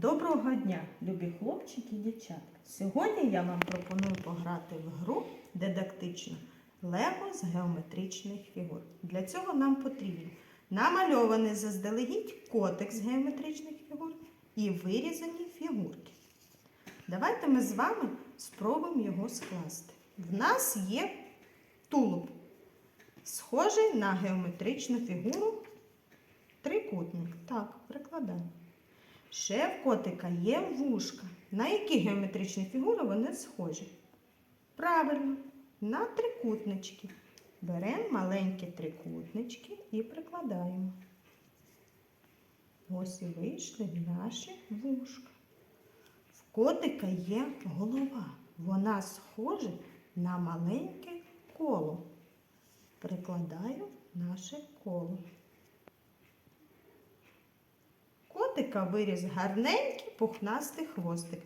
Доброго дня, любі хлопчики і дівчатка. Сьогодні я вам пропоную пограти в гру дидактичну Лего з геометричних фігур. Для цього нам потрібен намальований заздалегідь котик з геометричних фігур і вирізані фігурки. Давайте ми з вами спробуємо його скласти. В нас є тулуб, схожий на геометричну фігуру трикутник. Так, прикладаємо. Ще в котика є вушка. На які геометричні фігури вони схожі? Правильно, на трикутнички. Беремо маленькі трикутнички і прикладаємо. Ось і вийшли наші вушка. В котика є голова. Вона схожа на маленьке коло. Прикладаю наше коло. Котика виріс гарненький пухнастий хвостик.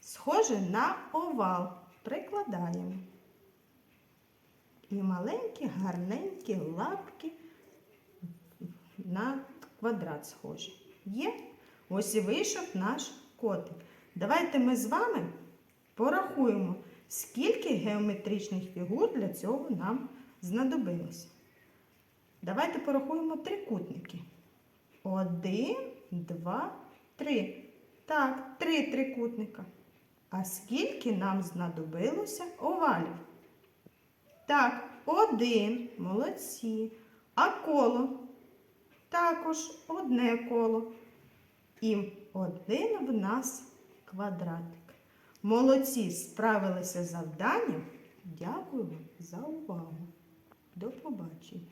Схоже на овал. Прикладаємо. І маленькі, гарненькі лапки на квадрат схожі. Є? Ось і вийшов наш котик. Давайте ми з вами порахуємо, скільки геометричних фігур для цього нам знадобилося. Давайте порахуємо трикутники. Один, два, три. Так, три трикутника. А скільки нам знадобилося овалів? Так, один. Молодці. А коло? Також одне коло. І один в нас квадратик. Молодці, справилися з завданням. Дякую за увагу. До побачення.